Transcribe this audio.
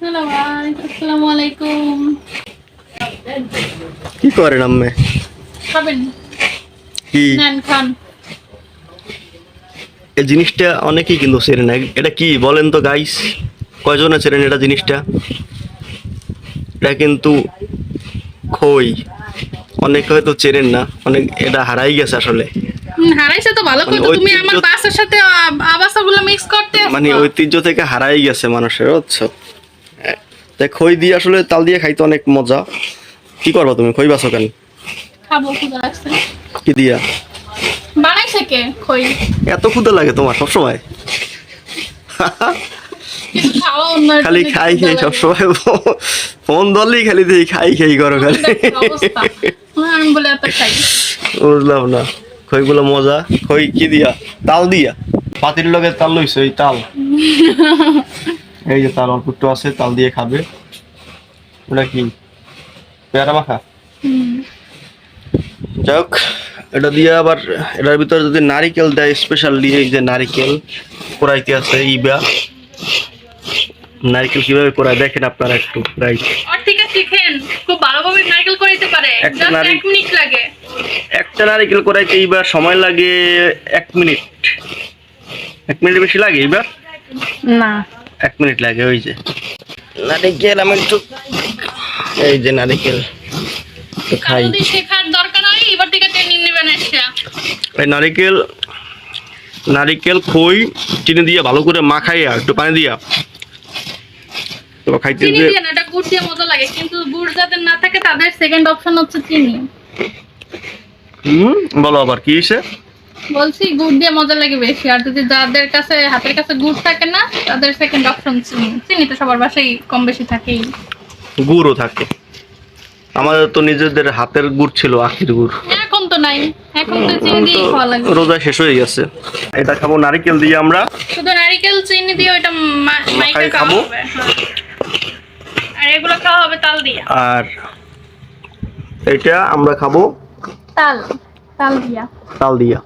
Hello ভাই আসসালামু আলাইকুম। কি করেন আম্মে? খাবেন? কি? নেন খান। এই জিনিসটা অনেকেই কিন্তু চেনে না। এটা কি বলেন তো গাইস কয়জনে চেনেন এটা জিনিসটা? এটা কিন্তু খই। অনেকে হয়তো চেনেন না। অনেক এটা হারাই গেছে আসলে। হারাইছে তো ভালো। মানে কথা তুমি আমার বাসের সাথে আবাসাগুলো মিক্স করতে মানে ঐতিহ্য থেকে হারাই গেছে মানুষের বুঝছ? তাই খই দিয়ে আসলে তাল দিয়ে খাইতে অনেক মজা। কি করবা তুমি? খই বাসো কেন? খাব ক্ষুদা লাগছে। কি দিয়া? বানাইছে কে খই? এত ক্ষুদা লাগে তোমার সবসময়? খালি খাই খাই। সবসময় ফোন ধরলেই খালি দিয়ে খাই খাই করো খালি দেখো। হ্যাঁ, বুঝলাম না। খইগুলো মজা। খই কি দিয়া? তাল দিয়া? পাতির লগে তাল লইছে এই তাল। এই যে তাল অল্প একটু আছে তাল দিয়ে খাবে। ওটা কি? পেয়ারা মাখা? হুম। যাই হোক এটা দিয়ে আবার এটার ভিতরে যদি নারিকেল দেয় স্পেশালি এই যে নারিকেল কোরাইতে আছে ইবা। নারিকেল কীভাবে কোরায়? দেখেন আপনারা একটু রাইট। আর ঠিক আছে শিখেন খুব ভালোভাবে নারকেল করে দিতে পারে জাস্ট মিনিট লাগে। একটা নারিকেল কোরাইতে এইবার সময় লাগে এক মিনিট। এক মিনিট বেশি লাগে এইবার না। এক মিনিট লাগে ওই যে। নারিকেল আমি একটু এই যে নারিকেল খাই। শেখার দরকার হয় এবার থেকে ট্রেনিং নেবেন এসে এই নারিকেল নারিকেল খই চিনি দিয়ে ভালো করে মাখাইয়া একটু পানি দিয়া। তো খাইতে চিনি দিয়ে না এটা গুড় দিয়ে মজা লাগে কিন্তু গুড় যাদের না থাকে তাদের সেকেন্ড অপশন হচ্ছে চিনি। হুম বলো আবার কি বলছি গুড় দিয়ে মজা লাগে বেশি। আর যদি যাদের কাছে হাতের কাছে গুড় থাকে না তাদের সেকেন্ড অপশন চিনি। চিনি তো সবার বাসায় কম বেশি থাকেই। গুড়ও থাকে। আমাদের তো নিজেদের হাতের গুড় ছিল আখির গুড়। এখন তো নাই। এখন তো চিনি দিয়ে খাওয়া লাগে। রোজা শেষ হয়ে গেছে। এটা খাব নারিকেল দিয়ে আমরা। শুধু নারিকেল চিনি দিয়ে ওইটা মা- মাইকা খাব? হ্যাঁ। আর এগুলো খাওয়া হবে তাল দিয়ে। আর এটা আমরা খাব তাল। তাল দিয়া তাল দিয়া